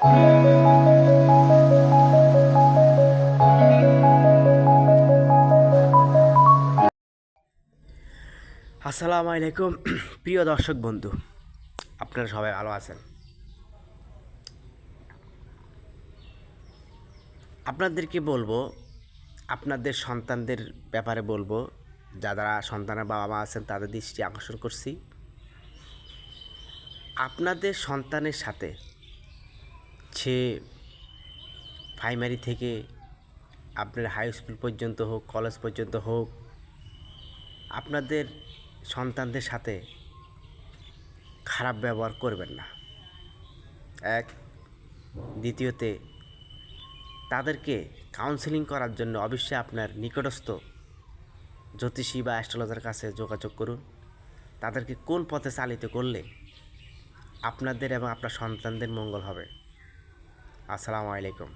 আসসালামু আলাইকুম। প্রিয় দর্শক বন্ধু, আপনারা সবাই ভালো আছেন? আপনাদেরকে বলব, আপনাদের সন্তানদের ব্যাপারে বলব, যারা সন্তানের বাবা মা আছেন, তাদের দৃষ্টি আকর্ষণ করছি। আপনাদের সন্তানের সাথে সে প্রাইমারি থেকে আপনার হাই স্কুল পর্যন্ত হোক কলেজ পর্যন্ত হোক, আপনাদের সন্তানদের সাথে খারাপ ব্যবহার করবেন না। এক, দ্বিতীয়তে, তাদেরকে কাউন্সেলিং করার জন্য অবশ্যই আপনার নিকটস্থ জ্যোতিষী বা অ্যাস্ট্রোলজার কাছে যোগাযোগ করুন। তাদেরকে কোন পথে চালিত করলে আপনাদের এবং আপনার সন্তানদের মঙ্গল হবে? আসসালামু আলাইকুম।